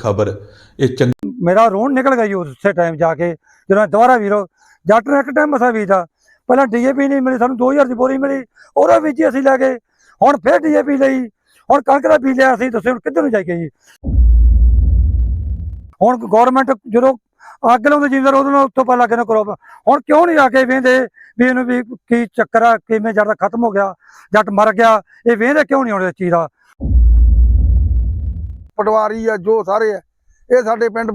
ਖਬਰ, ਇਹ ਚੰਗੀ ਮੇਰਾ ਰੋਣ ਨਿਕਲ ਗਿਆ ਜੀ ਉਸੇ ਟਾਈਮ ਜਾ ਕੇ, ਜਦੋਂ ਦੁਬਾਰਾ ਵੀਰੋ ਜੱਟ ਨੇ ਇੱਕ ਟਾਈਮ ਮਸਾ ਬੀਜਦਾ ਪਹਿਲਾਂ ਡੀਏਪੀ ਨਹੀਂ ਮਿਲੀ, ਸਾਨੂੰ 2000 ਦੀ ਬੋਰੀ ਮਿਲੀ, ਉਹਦਾ ਵਿੱਚ ਅਸੀਂ ਲੈ ਗਏ, ਹੁਣ ਫਿਰ ਡੀਏਪੀ ਲਈ, ਹੁਣ ਕਣਕ ਦਾ ਬੀਜ ਲਿਆ ਅਸੀਂ ਦੱਸੋ ਹੁਣ ਕਿੱਧਰ ਨੂੰ ਜਾਈਏ ਜੀ? ਹੁਣ ਗਵਰਨਮੈਂਟ ਜਦੋਂ ਅੱਗ ਲਾਉਂਦੇ ਜਿੰਦਰ ਉਹਦੇ ਨਾਲ ਉੱਤੋਂ ਪਹਿਲਾਂ ਕਿਨੇ ਕਰੋ ਹੁਣ ਕਿਉਂ ਨਹੀਂ ਆ ਕੇ ਵੇਂਦੇ, ਵੀ ਇਹਨੂੰ ਵੀ ਕੀ ਚੱਕਰ ਆ, ਕਿਵੇਂ ਜਦ ਦਾ ਖਤਮ ਹੋ ਗਿਆ, ਜੱਟ ਮਰ ਗਿਆ, ਇਹ ਵੇਂਦੇ ਕਿਉਂ ਨਹੀਂ ਹੁਣ ਇਸ ਚੀਜ਼ ਦਾ? ਪਟਵਾਰੀ ਆ ਜੋ ਸਾਰੇ ਆ ਇਹ ਸਾਡੇ ਪਿੰਡ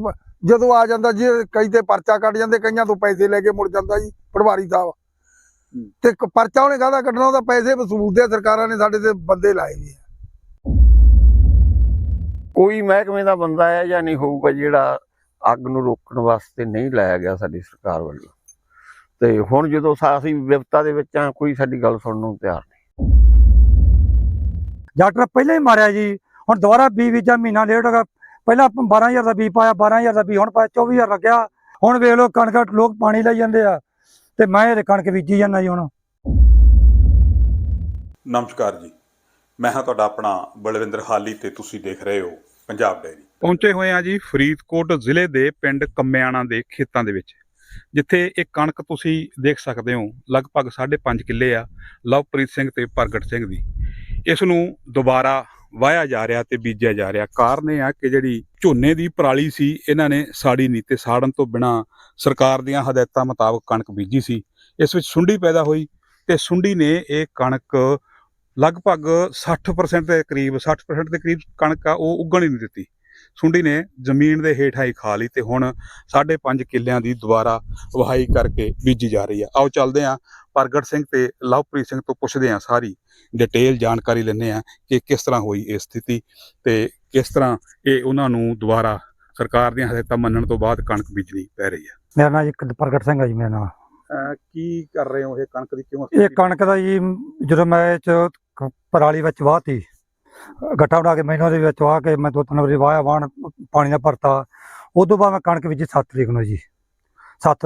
ਜਦੋਂ ਆ ਜਾਂਦਾ ਜੀ ਕਈ ਤੇ ਪਰਚਾ ਕੱਢ ਜਾਂਦੇ ਕਈਆਂ ਤੋਂ ਪੈਸੇ ਲੈ ਕੇ ਮੁੜ ਜਾਂਦਾ ਜੀ ਪਟਵਾਰੀ ਸਾਹਿਬ। ਤੇ ਪਰਚਾ ਉਹਨੇ ਕਾਹਦਾ ਕੱਢਣਾ ਉਹਦਾ ਪੈਸੇ ਵਸੂਲਦੇ ਆ ਸਰਕਾਰਾਂ ਨੇ ਸਾਡੇ ਤੇ ਬੰਦੇ ਲਾਏ ਵੀ ਕੋਈ ਮਹਿਕਮੇ ਦਾ ਬੰਦਾ ਹੈ ਜਾਂ ਨਹੀਂ ਹੋਊਗਾ ਜਿਹੜਾ ਅੱਗ ਨੂੰ ਰੋਕਣ ਵਾਸਤੇ ਨਹੀਂ ਲਾਇਆ ਗਿਆ ਸਾਡੀ ਸਰਕਾਰ ਵੱਲੋਂ? ਤੇ ਹੁਣ ਜਦੋਂ ਅਸੀਂ ਵਿਪਤਾ ਦੇ ਵਿੱਚ ਆ ਕੋਈ ਸਾਡੀ ਗੱਲ ਸੁਣਨ ਨੂੰ ਤਿਆਰ ਨਹੀਂ। ਜੱਟ ਨੇ ਪਹਿਲਾਂ ਹੀ ਮਾਰਿਆ ਜੀ ਹੁਣ ਦੁਬਾਰਾ ਬੀ ਵੀਜਾ ਮਹੀਨਾ ਲੇਟ ਹੋ ਗਿਆ ਪਹਿਲਾਂ ਆਪਾਂ 12000 ਦਾ ਬੀ ਪਾਇਆ 12000 ਦਾ ਬੀ ਹੁਣ ਪਾਇਆ 24000 ਲੱਗਿਆ। ਹੁਣ ਵੇਖ ਲਓ ਕਣਕ ਲੋਕ ਪਾਣੀ ਲਈ ਜਾਂਦੇ ਆ ਤੇ ਮੈਂ ਇਹ ਕਣਕ ਬੀਜੀ ਜਾਂਦਾ ਜੀ ਹੁਣ। ਨਮਸਕਾਰ ਜੀ। ਮੈਂ ਹਾਂ ਤੁਹਾਡਾ ਆਪਣਾ ਬਲਵਿੰਦਰ ਹਾਲੀ ਤੇ ਤੁਸੀਂ ਦੇਖ ਰਹੇ ਹੋ ਪੰਜਾਬ ਡੈਰੀ ਪਹੁੰਚੇ ਹੋਏ ਆ ਜੀ ਫਰੀਦਕੋਟ ਜ਼ਿਲ੍ਹੇ ਦੇ ਪਿੰਡ ਕੰਮਿਆਣਾ ਦੇ ਖੇਤਾਂ ਦੇ ਵਿੱਚ ਜਿੱਥੇ ਇਹ ਕਣਕ ਤੁਸੀਂ ਦੇਖ ਸਕਦੇ ਹੋ ਲਗਭਗ 5.5 ਕਿੱਲੇ ਆ ਲਵਪ੍ਰੀਤ ਸਿੰਘ ਤੇ ਪ੍ਰਗਟ ਸਿੰਘ ਦੀ। ਇਸ ਨੂੰ ਦੁਬਾਰਾ ਵਾਇਆ ਜਾ ਰਿਹਾ ਤੇ ਬੀਜਿਆ ਜਾ ਰਿਹਾ। ਕਾਰਨ ਇਹ ਆ ਕਿ ਜਿਹੜੀ ਝੋਨੇ ਦੀ ਪਰਾਲੀ ਸੀ, ਇਹਨਾਂ ਨੇ ਸਾੜੀ ਨਹੀਂ ਤੇ ਸਾੜਨ ਤੋਂ ਬਿਨਾ ਸਰਕਾਰ ਦੀਆਂ ਹਦਾਇਤਾਂ ਮੁਤਾਬਕ ਕਣਕ ਬੀਜੀ ਸੀ। ਇਸ ਵਿੱਚ ਸੁੰਡੀ ਪੈਦਾ ਹੋਈ ਤੇ ਸੁੰਡੀ ਨੇ ਇਹ ਕਣਕ ਲਗਭਗ 60% ਦੇ ਕਰੀਬ 60% ਦੇ ਕਰੀਬ ਕਣਕ ਆ, ਉਹ ਉੱਗਣ ਹੀ ਨਹੀਂ ਦਿੱਤੀ। ਸੁੰਡੀ ਨੇ ਜ਼ਮੀਨ ਦੇ ਹੇਠਾਂ ਹੀ ਖਾ ਲਈ ਤੇ ਹੁਣ 5.5 ਕਿੱਲਿਆਂ ਦੀ ਦੁਬਾਰਾ ਵਹਾਈ ਕਰਕੇ ਬੀਜੀ ਜਾ ਰਹੀ ਆ। ਆਓ ਚੱਲਦੇ ਆ ਪ੍ਰਗਟ ਸਿੰਘ ਤੇ ਲਵਪ੍ਰੀਤ ਸਿੰਘ ਤੋਂ ਪੁੱਛਦੇ ਆ ਸਾਰੀ ਡਿਟੇਲ ਜਾਣਕਾਰੀ ਲੈਂਦੇ ਆ ਕਿ ਕਿਸ ਤਰ੍ਹਾਂ ਹੋਈ ਇਹ ਸਥਿਤੀ ਤੇ ਕਿਸ ਤਰ੍ਹਾਂ ਇਹ ਉਹਨਾਂ ਨੂੰ ਦੁਬਾਰਾ ਸਰਕਾਰ ਦੀਆਂ ਹਦਾਇਤਾਂ ਮੰਨਣ ਤੋਂ ਬਾਅਦ ਕਣਕ ਬੀਜਣੀ ਪੈ ਰਹੀ ਹੈ ਮੇਰਾ ਨਾਮ ਜੀ ਕ- ਪ੍ਰਗਟ ਸਿੰਘ ਹੈ ਜੀ ਮੇਰਾ ਨਾਮ ਕੀ ਕਰ ਰਹੇ ਹੋ ਇਹ ਕਣਕ ਦੀ ਕਿਉਂ ਇਹ ਕਣਕ ਦਾ ਜੀ ਜਦੋਂ ਮੈਂ ਇਹ ਚ ਪਰਾਲੀ ਵਿੱਚ ਵਾਹਤੀ ਗੱਟਾ ਬਣਾ ਕੇ ਮੈਨੂੰ ਦੇ ਵਿੱਚ ਵਾਹ ਕੇ ਮੈਂ ਦੋ ਤਿੰਨ ਵਾਰੀ ਵਾਹਿਆ ਵਾਹਣ ਪਾਣੀ ਦਾ ਭਰਤਾ। ਉਦੋਂ ਬਾਅਦ ਮੈਂ ਕਣਕ ਬੀਜੀ 7 ਤਰੀਕ ਨੂੰ ਜੀ। 7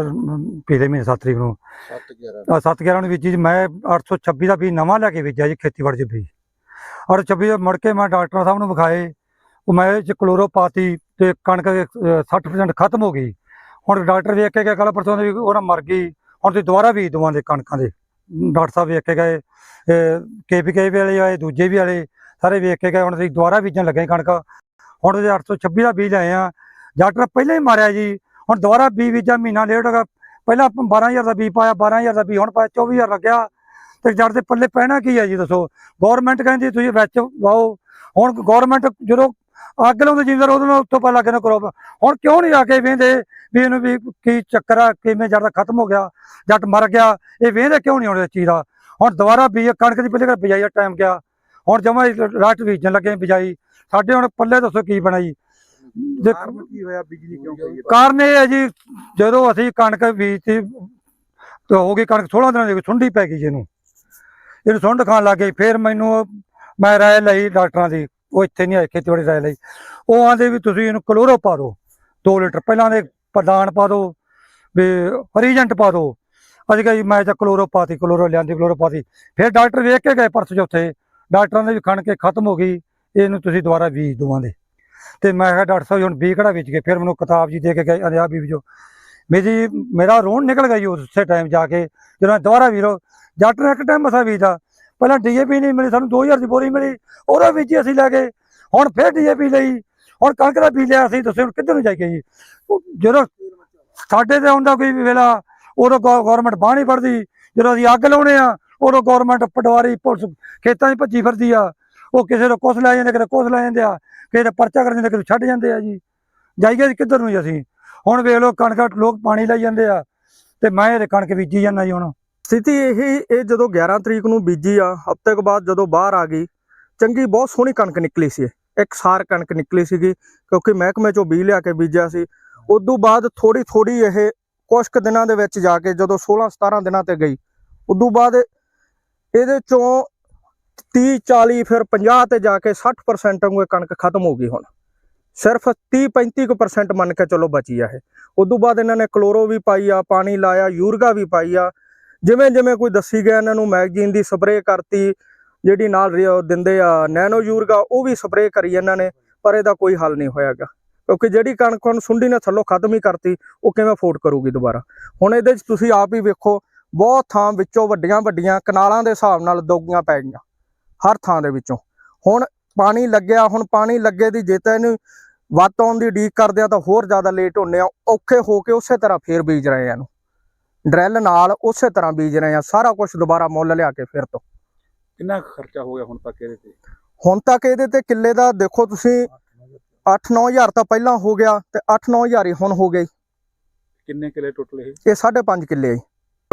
ਪਿਛਲੇ ਮਹੀਨੇ 7 ਤਰੀਕ ਨੂੰ। 7 7 11 ਨੂੰ ਬੀਜੀ ਜੀ। ਮੈਂ 826 ਦਾ ਬੀਜ ਨਵਾਂ ਲੈ ਕੇ ਬੀਜਿਆ ਜੀ ਖੇਤੀਬਾੜੀ ਚ ਬੀਜ। ਔਰ 26 ਦਾ ਮੁੜ ਕੇ ਮੈਂ ਡਾਕਟਰ ਸਾਹਿਬ ਨੂੰ ਵਿਖਾਏ। ਉਹ ਮੈਂ ਇਹ ਚ ਕਲੋਰੋ ਪਾਤੀ ਤੇ ਕਣਕ ਅਹ, 60% ਖਤਮ ਹੋ ਗਈ। ਹੁਣ ਡਾਕਟਰ ਵੇਖ ਕੇ ਗਿਆ ਕੱਲ ਪਰਸੋਂ ਦੇ ਵੀ ਉਹਨਾਂ ਮਰ ਗਈ। ਹੁਣ ਤੁਸੀਂ ਦੁਬਾਰਾ ਬੀਜ ਦਵਾਂਦੇ ਕਣਕਾਂ ਦੇ। ਡਾਕਟਰ ਸਾਹਿਬ ਵੇਖ ਕੇ ਗਏ। ਕੇਪੀਕੇ ਵਾਲੇ ਆਏ ਦੂਜੇ ਵੀ ਵਾਲੇ। ਸਾਰੇ ਵੇਖ ਕੇ ਗਏ, ਹੁਣ ਅਸੀਂ ਦੁਬਾਰਾ ਬੀਜਣ ਲੱਗੇ ਕਣਕ। ਹੁਣ ਤੁਸੀਂ 826 ਦਾ ਬੀਜ ਆਏ ਆ ਜੱਟ ਪਹਿਲਾਂ ਹੀ ਮਾਰਿਆ ਜੀ। ਹੁਣ ਦੁਬਾਰਾ ਬੀਜ ਬੀਜਾ ਮਹੀਨਾ ਲੇਟ ਹੋ ਗਿਆ। ਪਹਿਲਾਂ ਆਪਾਂ 12000 ਦਾ ਬੀਜ ਪਾਇਆ 12000 ਦਾ ਬੀਜ ਹੁਣ ਪਾਇਆ 24000 ਲੱਗਿਆ। ਤੇ ਜੱਟ ਦੇ ਪੱਲੇ ਪੈਣਾ ਕੀ ਹੈ ਜੀ, ਦੱਸੋ? ਗਵਰਨਮੈਂਟ ਕਹਿੰਦੀ ਤੁਸੀਂ ਵਿੱਚ ਵਾਓ। ਹੁਣ ਗਵਰਨਮੈਂਟ ਜਦੋਂ ਅੱਗ ਲਾਉਂਦੇ ਜਿੰਦਰ ਉਹਦੇ ਨਾਲ ਉੱਤੋਂ ਪਹਿਲਾਂ ਕਿਨੇ ਕਰੋ। ਹੁਣ ਕਿਉਂ ਨਹੀਂ ਆ ਕੇ ਵੇਂਦੇ ਵੀ ਇਹਨੂੰ ਵੀ ਕੀ ਚੱਕਰ ਆ, ਕਿਵੇਂ ਜੱਟ ਦਾ ਖਤਮ ਹੋ ਗਿਆ, ਜੱਟ ਮਰ ਗਿਆ। ਇਹ ਵੇਂਦੇ ਕਿਉਂ ਨਹੀਂ ਹੁਣ ਇਸ ਚੀਜ਼ ਦਾ? ਹੁਣ ਦੁਬਾਰਾ ਬੀਜ, ਕਣਕ ਦੀ ਪਹਿਲੇ ਕਰ ਬਿਜਾਈ ਦਾ ਟਾਈਮ ਗਿਆ। ਹੁਣ ਜਮਾ ਰਾਟ ਬੀਜਣ ਲੱਗੇ ਬਿਜਾਈ ਸਾਡੇ ਹੁਣ ਪੱਲੇ ਦੱਸੋ ਕੀ ਬਣਾਈ। ਦੇਖੋ ਕੀ ਹੋਇਆ ਬਿਜਲੀ ਕਿਉਂ ਗਈ ਕਾਰਨ ਇਹ ਹੈ ਜੀ ਜਦੋਂ ਅਸੀਂ ਕਣਕ ਬੀਜਤੀ ਤੇ ਹੋ ਗਈ ਕਣਕ 16 ਦਿਨਾਂ ਦੀ ਸੁੰਡੀ ਪੈ ਗਈ ਜੀ ਇਹਨੂੰ। ਸੁੰਡ ਖਾਣ ਲੱਗ ਗਈ ਫਿਰ ਮੈਨੂੰ ਮੈਂ ਰਾਏ ਲਈ ਡਾਕਟਰਾਂ ਦੀ ਉਹ ਇੱਥੇ ਨਹੀਂ ਆਏ ਖੇਤੀਬਾੜੀ ਰਾਏ ਲਈ। ਉਹ ਆਂਦੇ ਵੀ ਤੁਸੀਂ ਇਹਨੂੰ ਕਲੋਰੋ ਪਾ ਦਿਓ 2 ਲੀਟਰ ਪਹਿਲਾਂ ਦੇ ਪ੍ਰਦਾਨ ਪਾ ਦਿਓ ਵੀ ਹਰੀਜੈਂਟ ਪਾ ਦਿਓ। ਅਸੀਂ ਕਿਹਾ ਮੈਂ ਤਾਂ ਕਲੋਰੋ ਪਾਤੀ ਕਲੋਰੋ ਲਿਆਂਦੀ ਕਲੋਰੋ ਪਾਤੀ। ਫਿਰ ਡਾਕਟਰ ਵੇਖ ਕੇ ਗਏ ਪਰਸੋਂ ਚੌਥੇ। ਡਾਕਟਰਾਂ ਨੇ ਵੀ ਖਣ ਕੇ ਖਤਮ ਹੋ ਗਈ, ਇਹਨੂੰ ਤੁਸੀਂ ਦੁਬਾਰਾ ਬੀਜ ਦਵਾਂਦੇ ਤੇ ਮੈਂ ਕਿਹਾ, ਡਾਕਟਰ ਸਾਹਿਬ ਜੀ ਹੁਣ ਬੀ ਕਿਹੜਾ ਵੇਚ ਕੇ, ਫਿਰ ਮੈਨੂੰ ਕਿਤਾਬ ਜੀ ਦੇ ਕੇ ਗਏ ਅਰਿਆ ਬੀਜੋ। ਮੇਰੀ ਮੇਰਾ ਰੋਣ ਨਿਕਲ ਗਿਆ ਜੀ ਉਸੇ ਟਾਈਮ ਜਾ ਕੇ, ਜਦੋਂ ਮੈਂ ਦੁਬਾਰਾ ਵੀਰੋ ਜੱਟ ਨੇ ਇੱਕ ਟਾਈਮ ਮਸਾ ਬੀਜਦਾ। ਪਹਿਲਾਂ ਡੀਏਪੀ ਨਹੀਂ ਮਿਲੀ, ਸਾਨੂੰ 2000 ਦੀ ਬੋਰੀ ਮਿਲੀ, ਉਹਦਾ ਵਿੱਚ ਅਸੀਂ ਲੈ ਗਏ ਹੁਣ ਫਿਰ ਡੀਏਪੀ ਲਈ, ਹੁਣ ਕਣਕ ਦਾ ਬੀਜ ਲਿਆ ਅਸੀਂ ਦੱਸੋ ਹੁਣ ਕਿੱਧਰ ਨੂੰ ਜਾਈਏ ਜੀ? ਜਦੋਂ ਸਾਡੇ ਤੇ ਆਉਂਦਾ ਕੋਈ ਵੇਲਾ, ਉਦੋਂ ਗਵਰਨਮੈਂਟ ਬਾਹ ਨਹੀਂ ਫੜਦੀ, ਜਦੋਂ ਅਸੀਂ ਅੱਗ ਲਾਉਣੇ ਆ ਉਦੋਂ ਗਵਰਨਮੈਂਟ ਪਟਵਾਰੀ, ਪੁਲਿਸ ਖੇਤਾਂ 'ਚ ਭੱਜੀ ਫਿਰਦੀ ਆ। ਉਹ ਕਿਸੇ ਨੂੰ ਕੁਛ ਲੈ ਜਾਂਦੇ, ਕਿਤੇ ਕੁਛ ਲੈ ਜਾਂਦੇ ਆ। ਕਿਸੇ ਦਾ ਪਰਚਾ ਕਰ ਦਿੰਦੇ, ਕਿਤੇ ਛੱਡ ਜਾਂਦੇ ਆ ਜੀ। ਜਾਈਏ ਕਿੱਧਰ ਨੂੰ ਅਸੀਂ? ਹੁਣ ਵੇਖ ਲਓ ਕਣਕ, ਲੋਕ ਪਾਣੀ ਲਈ ਜਾਂਦੇ ਆ। ਤੇ ਮੈਂ ਇਹ ਕਣਕ ਬੀਜੀ ਜਾਂਦਾ ਜੀ ਹੁਣ। ਸਥਿਤੀ ਇਹ ਇਹ ਜਦੋਂ 11 ਤਰੀਕ ਨੂੰ ਬੀਜੀ ਆ, ਹਫ਼ਤੇ ਕੁ ਬਾਅਦ ਜਦੋਂ ਬਾਹਰ ਆ ਗਈ, ਚੰਗੀ ਬਹੁਤ ਸੋਹਣੀ ਕਣਕ ਨਿਕਲੀ ਸੀ ਇੱਕ ਸਾਰ ਕਣਕ ਨਿਕਲੀ ਸੀਗੀ, ਕਿਉਂਕਿ ਮਹਿਕਮੇ ਚੋਂ ਬੀ ਲਿਆ ਕੇ ਬੀਜਿਆ ਸੀ। ਉਦੋਂ ਬਾਅਦ ਥੋੜੀ ਥੋੜੀ ਇਹ ਕੁਝ ਕੁ ਦਿਨਾਂ ਦੇ ਵਿੱਚ ਜਾ ਕੇ ਜਦੋਂ 16 17 ਦਿਨਾਂ ਤੇ ਗਈ, ਉਦੋਂ ਬਾਅਦ ਇਹਦੇ ਚੋਂ 30 40 ਫਿਰ 50 ਤੇ ਜਾ ਕੇ 60% ਵਾਂਗੂ ਇਹ ਕਣਕ ਖਤਮ ਹੋ ਗਈ ਹੁਣ। ਸਿਰਫ 30 35% ਮੰਨ ਕੇ ਚਲੋ ਬਚੀ ਆ ਇਹ। ਉਦੋਂ ਬਾਅਦ ਇਹਨਾਂ ਨੇ ਕਲੋਰੋ ਵੀ ਪਾਈ ਆ, ਪਾਣੀ ਲਾਇਆ, ਯੂਰਗਾ ਵੀ ਪਾਈ ਆ। ਜਿਵੇਂ ਜਿਵੇਂ ਕੋਈ ਦੱਸੀ ਗਿਆ ਇਹਨਾਂ ਨੂੰ, ਮੈਗਜ਼ੀਨ ਦੀ ਸਪਰੇਅ ਕਰਤੀ, ਜਿਹੜੀ ਨਾਲ ਦਿੰਦੇ ਆ, ਨੈਨੋ ਯੂਰਗਾ, ਉਹ ਵੀ ਸਪਰੇਅ ਕਰੀ ਇਹਨਾਂ ਨੇ, ਪਰ ਇਹਦਾ ਕੋਈ ਹੱਲ ਨਹੀਂ ਹੋਇਆਗਾ। ਕਿਉਂਕਿ ਜਿਹੜੀ ਕਣਕ ਹੁਣ ਸੁੰਡੀ ਨੇ ਥੱਲੋਂ ਖਤਮ ਹੀ ਕਰਤੀ, ਉਹ ਕਿਵੇਂ ਅਫੋਰਡ ਕਰੂਗੀ ਦੁਬਾਰਾ? ਹੁਣ ਇਹਦੇ 'ਚ ਤੁਸੀਂ ਆਪ ਹੀ ਵੇਖੋ ਬਹੁਤ ਥਾਂ ਵਿੱਚੋਂ ਵੱਡੀਆਂ ਵੱਡੀਆਂ ਕਨਾਲਾਂ ਦੇ ਹਿਸਾਬ ਨਾਲ ਦੋਗੀਆਂ ਪੈ ਗਈਆਂ ਹਰ ਥਾਂ ਦੇ ਵਿੱਚੋਂ। ਹੁਣ ਪਾਣੀ ਲੱਗਿਆ ਹੁਣ ਪਾਣੀ ਲੱਗੇ ਦੀ ਜੇ ਤਾਂ ਇਹਨੂੰ ਵੱਧ ਆਉਣ ਦੀ ਡੀਕ ਕਰਦੇ ਆ ਤਾਂ ਹੋਰ ਜ਼ਿਆਦਾ ਲੇਟ ਹੁੰਨੇ ਆ ਔਖੇ ਹੋ ਕੇ ਉਸੇ ਤਰ੍ਹਾਂ ਫੇਰ ਬੀਜ ਰਹੇ ਆ ਇਹਨੂੰ। ਡਰੈਲ ਨਾਲ ਉਸੇ ਤਰ੍ਹਾਂ ਬੀਜ ਰਹੇ ਆ ਸਾਰਾ ਕੁਝ ਦੁਬਾਰਾ ਮੁੱਲ ਲਿਆ ਕੇ ਫਿਰ ਤੋਂ। ਕਿੰਨਾ ਖਰਚਾ ਹੋ ਗਿਆ ਹੁਣ ਤੱਕ ਇਹਦੇ ਤੇ? ਹੁਣ ਤੱਕ ਇਹਦੇ ਤੇ ਕਿੱਲੇ ਦਾ ਦੇਖੋ ਤੁਸੀਂ 8-9000 ਤਾਂ ਪਹਿਲਾਂ ਹੋ ਗਿਆ ਤੇ 8-9000 ਹੀ ਹੁਣ ਹੋ ਗਈ ਕਿੰਨੇ ਕਿਲੇ ਟੋਟਲ ਇਹ? ਇਹ 5.5 ਕਿੱਲੇ ਆ ਜੀ।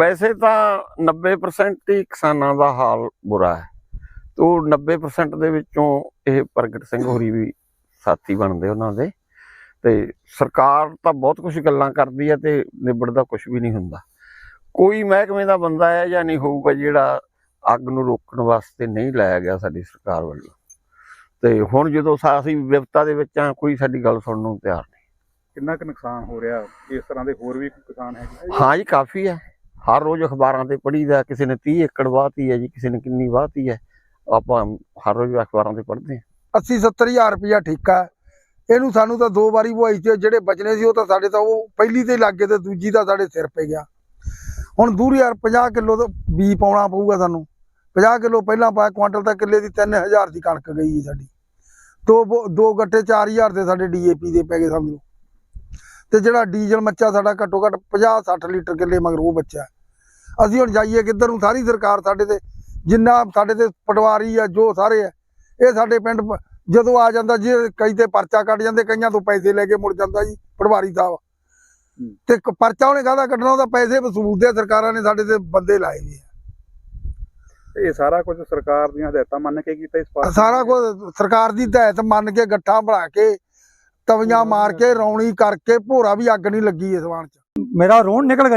ਵੈਸੇ ਤਾਂ 90% ਹੀ ਕਿਸਾਨਾਂ ਦਾ ਹਾਲ ਬੁਰਾ ਹੈ। ਤੋ 90% ਦੇ ਵਿੱਚੋਂ ਇਹ ਪ੍ਰਗਟ ਸਿੰਘ ਹੋਰੀ ਵੀ ਸਾਥੀ ਬਣਦੇ ਉਹਨਾਂ ਦੇ। ਤੇ ਸਰਕਾਰ ਤਾਂ ਬਹੁਤ ਕੁਝ ਗੱਲਾਂ ਕਰਦੀ ਹੈ ਤੇ ਨਿਬੜਦਾ ਕੁਝ ਵੀ ਨਹੀਂ ਹੁੰਦਾ। ਕੋਈ ਮਹਿਕਮੇ ਦਾ ਬੰਦਾ ਹੈ ਜਾਂ ਨਹੀਂ ਹੋਊਗਾ ਜਿਹੜਾ ਅੱਗ ਨੂੰ ਰੋਕਣ ਵਾਸਤੇ ਨਹੀਂ ਲਾਇਆ ਗਿਆ ਸਾਡੀ ਸਰਕਾਰ ਵੱਲੋਂ। ਤੇ ਹੁਣ ਜਦੋਂ ਅਸੀਂ ਵਿਪਤਾ ਦੇ ਵਿੱਚ ਆ ਕੋਈ ਸਾਡੀ ਗੱਲ ਸੁਣਨ ਨੂੰ ਤਿਆਰ ਨਹੀਂ। ਕਿੰਨਾ ਕੁ ਨੁਕਸਾਨ ਹੋ ਰਿਹਾ? ਇਸ ਤਰ੍ਹਾਂ ਦੇ ਹੋਰ ਵੀ ਕਿਸਾਨ ਹੈਗੇ? ਹਾਂ ਜੀ ਕਾਫੀ ਹੈ। ਹਰ ਰੋਜ਼ ਅਖਬਾਰਾਂ ਤੇ ਪੜ੍ਹੀਦਾ, ਕਿਸੇ ਨੇ 30 ਏਕੜ ਵਾਹਤੀ ਹੈ ਜੀ, ਕਿਸੇ ਨੇ ਕਿੰਨੀ ਵਾਹਤੀ ਹੈ, ਆਪਾਂ ਹਰ ਰੋਜ਼ ਅਖਬਾਰਾਂ ਤੇ ਪੜ੍ਹਦੇ ਹਾਂ। 80 70000 ਰੁਪਇਆ ਠੇਕਾ ਇਹਨੂੰ ਸਾਨੂੰ ਤਾਂ ਦੋ ਵਾਰੀ ਬੁਆਈ ਤੇ ਜਿਹੜੇ ਬਚਨੇ ਸੀ, ਉਹ ਤਾਂ ਸਾਡੇ ਤਾਂ ਉਹ ਪਹਿਲੀ ਤੇ ਲੱਗ ਗਏ ਤੇ ਦੂਜੀ ਦਾ ਸਾਡੇ ਸਿਰ ਪੈ ਗਿਆ। ਹੁਣ ਦੂਰ ਯਾਰ 50 ਕਿਲੋ ਦਾ ਬੀ ਪਾਉਣਾ ਪਊਗਾ ਸਾਨੂੰ। 50 ਕਿਲੋ ਪਹਿਲਾਂ ਪਾਇਆ ਕੁਆਂਟਲ ਤਾਂ ਕਿੱਲੇ ਦੀ 3000 ਦੀ ਕਣਕ ਗਈ ਸਾਡੀ। ਦੋ ਬੋ- ਦੋ ਗੱਟੇ 4000 ਦੇ ਸਾਡੇ ਡੀਏਪੀ ਦੇ ਪੈ ਗਏ ਸਮਝੋ ਤੇ ਜਿਹੜਾ ਡੀਜ਼ਲ ਮੱਚਾ ਸਾਡਾ ਘੱਟੋ ਘੱਟ 50 60 ਲੀਟਰ ਕਿੱਲੇ ਮਗਰ ਉਹ ਬੱਚਾ ਅਸੀਂ ਹੁਣ ਜਾਈਏ ਕਿੱਧਰ ਨੂੰ ਸਾਰੀ ਸਰਕਾਰ ਸਾਡੇ ਤੇ ਜਿੰਨਾ ਸਾਡੇ ਤੇ ਪਟਵਾਰੀ ਆ ਜੋ ਸਾਰੇ ਆ ਇਹ ਸਾਡੇ ਪਿੰਡ ਜਦੋਂ ਆ ਜਾਂਦਾ ਜੀ ਕਈ ਤੇ ਪਰਚਾ ਕੱਢ ਜਾਂਦੇ ਕਈਆਂ ਤੋਂ ਪੈਸੇ ਲੈ ਕੇ ਮੁੜ ਜਾਂਦਾ ਜੀ ਪਟਵਾਰੀ ਸਾਹਿਬ। ਤੇ ਪਰਚਾ ਉਹਨੇ ਕਾਹਦਾ ਕੱਢਣਾ ਉਹਦਾ ਪੈਸੇ ਵਸੂਲਦੇ ਆ, ਸਰਕਾਰਾਂ ਨੇ ਸਾਡੇ ਤੇ ਬੰਦੇ ਲਾਏ ਨੇ। ਇਹ ਸਾਰਾ ਕੁਝ ਸਰਕਾਰ ਦੀਆਂ ਹਦਾਇਤਾਂ ਮੰਨ ਕੇ ਕੀਤਾ ਇਸ ਪਾਸੇ? ਸਾਰਾ ਕੁਝ ਸਰਕਾਰ ਦੀ ਹਦਾਇਤ ਮੰਨ ਕੇ ਗੱਠਾਂ ਬਣਾ ਕੇ ਤਵੀਆਂ ਮਾਰ ਕੇ, ਰੌਣੀ ਕਰਕੇ ਭੋਰਾ ਵੀ ਅੱਗ ਨਹੀਂ ਲੱਗੀ ਇਸ ਵਾਣ ਚ। ਮੇਰਾ ਰੋਣ ਨਿਕਲ ਗਿਆ।